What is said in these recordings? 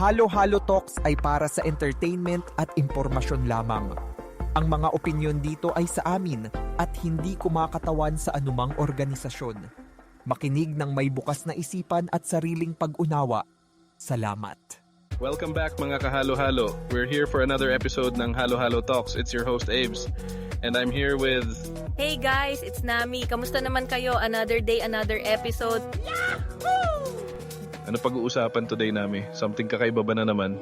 Halo-Halo Talks ay para sa entertainment at impormasyon lamang. Ang mga opinyon dito ay sa amin at hindi kumakatawan sa anumang organisasyon. Makinig ng may bukas na isipan at sariling pag-unawa. Salamat. Welcome back mga kahalo-halo. We're here for another episode ng Halo Halo Talks. It's your host Abe's. And I'm here with... Hey guys, it's Nami. Kamusta naman kayo? Another day, another episode. Ano pag-uusapan today nami? Something kakaiba ba na naman?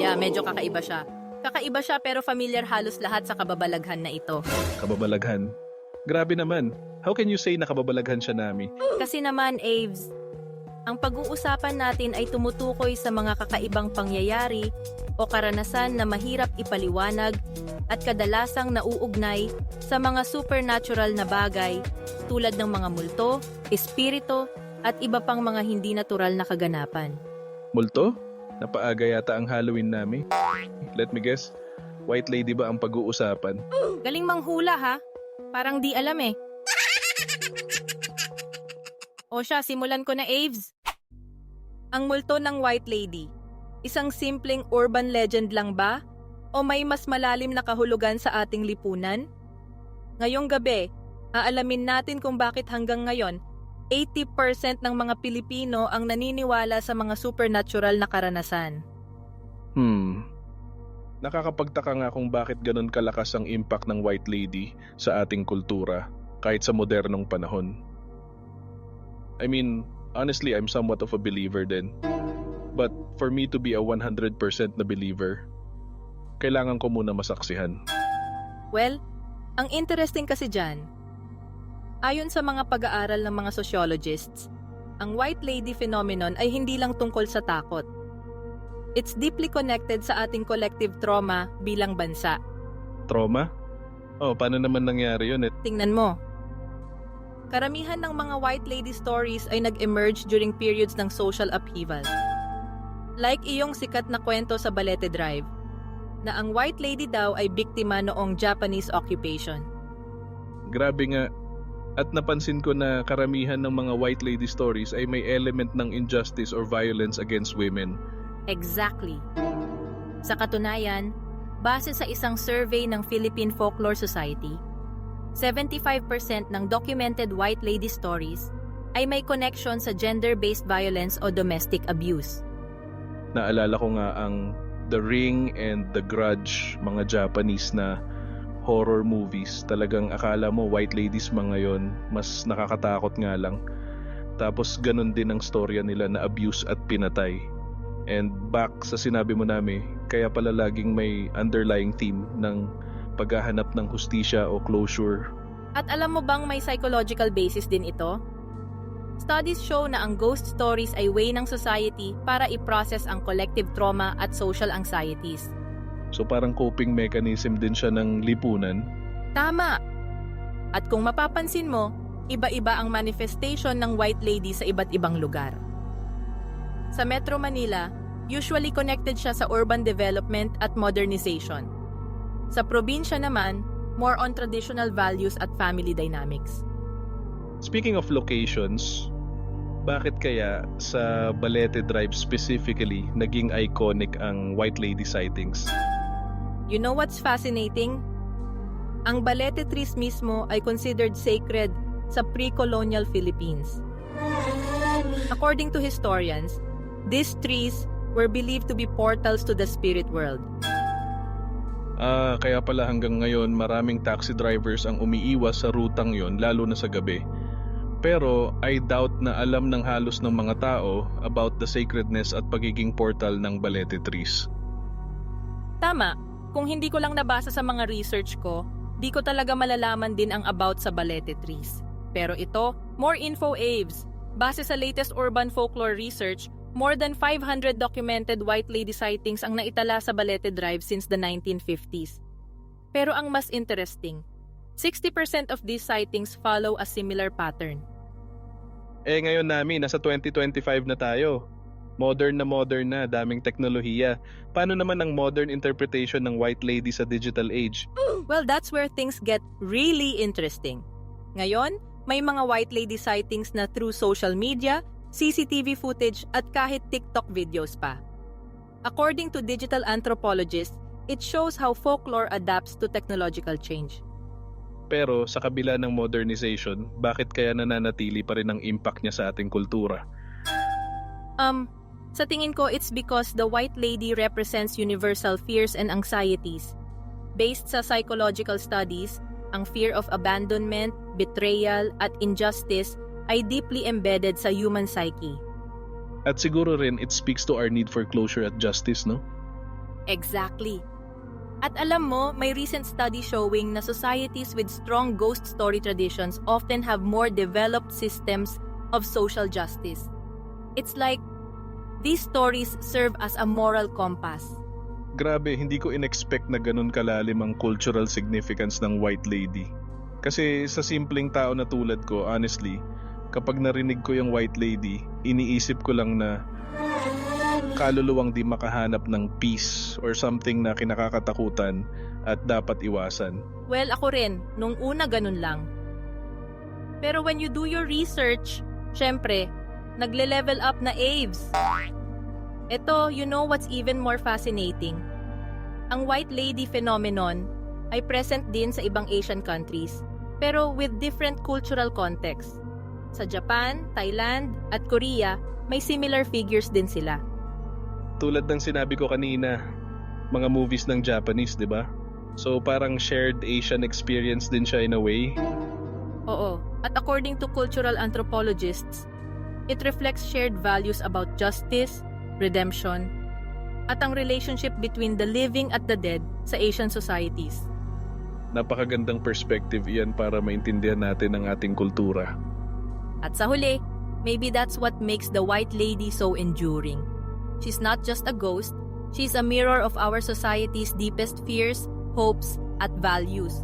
Yeah, medyo kakaiba siya. Kakaiba siya pero familiar halos lahat sa kababalaghan na ito. Kababalaghan? Grabe naman. How can you say nakababalaghan siya nami? Kasi naman, Aves, ang pag-uusapan natin ay tumutukoy sa mga kakaibang pangyayari o karanasan na mahirap ipaliwanag at kadalasang nauugnay sa mga supernatural na bagay tulad ng mga multo, espiritu, at iba pang mga hindi natural na kaganapan. Multo? Napaaga yata ang Halloween nami. Let me guess. White lady ba ang pag-uusapan? Galing manghula ha? Parang di alam eh. O siya, simulan ko na Aves. Ang multo ng White Lady. Isang simpleng urban legend lang ba? O may mas malalim na kahulugan sa ating lipunan? Ngayong gabi, aalamin natin kung bakit hanggang ngayon, 80% ng mga Pilipino ang naniniwala sa mga supernatural na karanasan. Hmm. Nakakapagtaka nga kung bakit ganun kalakas ang impact ng White Lady sa ating kultura kahit sa modernong panahon. I mean, honestly, I'm somewhat of a believer din. But for me to be a 100% na believer, kailangan ko muna masaksihan. Well, ang interesting kasi dyan, ayon sa mga pag-aaral ng mga sociologists, ang white lady phenomenon ay hindi lang tungkol sa takot. It's deeply connected sa ating collective trauma bilang bansa. Trauma? Oh, paano naman nangyari yun? Eh? Tingnan mo. Karamihan ng mga white lady stories ay nag-emerge during periods ng social upheaval. Like iyong sikat na kwento sa Balete Drive, na ang white lady daw ay biktima noong Japanese occupation. Grabe nga. At napansin ko na karamihan ng mga white lady stories ay may element ng injustice or violence against women. Exactly. Sa katunayan, base sa isang survey ng Philippine Folklore Society, 75% ng documented white lady stories ay may connection sa gender-based violence o domestic abuse. Naalala ko nga ang The Ring and The Grudge, mga Japanese na horror movies. Talagang akala mo white ladies mga yon, mas nakakatakot nga lang. Tapos ganun din ang storya nila na abuse at pinatay. And back sa sinabi mo nami, kaya pala laging may underlying theme ng paghahanap ng hustisya o closure. At alam mo bang may psychological basis din ito? Studies show na ang ghost stories ay way ng society para i-process ang collective trauma at social anxieties. So parang coping mechanism din siya ng lipunan. Tama! At kung mapapansin mo, iba-iba ang manifestation ng white lady sa iba't ibang lugar. Sa Metro Manila, usually connected siya sa urban development at modernization. Sa probinsya naman, more on traditional values at family dynamics. Speaking of locations, bakit kaya sa Balete Drive specifically naging iconic ang White Lady sightings? You know what's fascinating? Ang balete trees mismo ay considered sacred sa pre-colonial Philippines. According to historians, these trees were believed to be portals to the spirit world. Ah, kaya pala hanggang ngayon maraming taxi drivers ang umiiwas sa rutang yon lalo na sa gabi. Pero I doubt na alam ng halos ng mga tao about the sacredness at pagiging portal ng Balete trees. Tama, kung hindi ko lang nabasa sa mga research ko, di ko talaga malalaman din ang about sa balete trees. Pero ito, more info Aves. Base sa latest urban folklore research, more than 500 documented white lady sightings ang naitala sa Balete Drive since the 1950s. Pero ang mas interesting, 60% of these sightings follow a similar pattern. Eh ngayon namin, nasa 2025 na tayo. Modern na modern na, daming teknolohiya. Paano naman ang modern interpretation ng White Lady sa digital age? Well, that's where things get really interesting. Ngayon, may mga white lady sightings na through social media, CCTV footage at kahit TikTok videos pa. According to digital anthropologists, it shows how folklore adapts to technological change. Pero sa kabila ng modernization, bakit kaya nananatili pa rin ang impact niya sa ating kultura? Um, sa tingin ko, it's because the white lady represents universal fears and anxieties. Based sa psychological studies, ang fear of abandonment, betrayal, at injustice ay deeply embedded sa human psyche. At siguro rin it speaks to our need for closure at justice, no? Exactly. At alam mo, may recent study showing na societies with strong ghost story traditions often have more developed systems of social justice. It's like these stories serve as a moral compass. Grabe, hindi ko in-expect na ganun kalalim ang cultural significance ng White Lady. Kasi sa simpleng tao na tulad ko, honestly, kapag narinig ko yung White Lady, iniisip ko lang na kaluluwang di makahanap ng peace or something na kinakakatakutan at dapat iwasan. Well, ako rin, nung una ganun lang. Pero when you do your research, syempre, nagle-level up na Aves. Ito, you know what's even more fascinating? Ang white lady phenomenon ay present din sa ibang Asian countries, pero with different cultural contexts. Sa Japan, Thailand, at Korea, may similar figures din sila. Tulad ng sinabi ko kanina, mga movies ng Japanese, di ba? So parang shared Asian experience din siya in a way. Oo, at according to cultural anthropologists, it reflects shared values about justice, redemption, at ang relationship between the living at the dead sa Asian societies. Napakagandang perspective iyan para maintindihan natin ang ating kultura. At sa huli, maybe that's what makes the White Lady so enduring. She's not just a ghost, she's a mirror of our society's deepest fears, hopes, at values.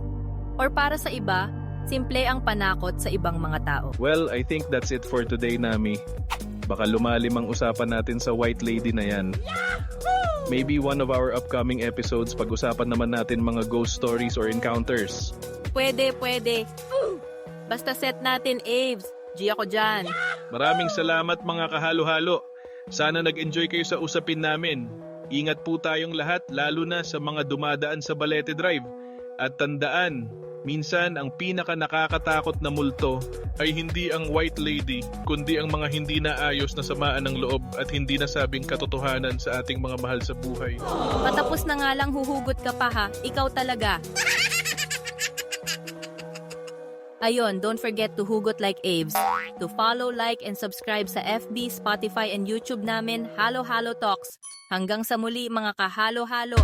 Or para sa iba, simple ang panakot sa ibang mga tao. Well, I think that's it for today, Nami. Baka lumalim ang usapan natin sa White Lady na yan. Maybe one of our upcoming episodes, pag-usapan naman natin mga ghost stories or encounters. Pwede, pwede. Basta set natin, Aves. G ako dyan. Maraming salamat mga kahalo-halo. Sana nag-enjoy kayo sa usapin namin. Ingat po tayong lahat lalo na sa mga dumadaan sa Balete Drive. At tandaan, minsan ang pinaka nakakatakot na multo ay hindi ang white lady, kundi ang mga hindi naayos na samaan ng loob at hindi nasabing katotohanan sa ating mga mahal sa buhay. Patapos na nga lang huhugot ka pa ha. Ikaw talaga. Ayon, don't forget to hugot like Aves. To follow, like, and subscribe sa FB, Spotify, and YouTube namin, Halo Halo Talks. Hanggang sa muli mga kahalo-halo.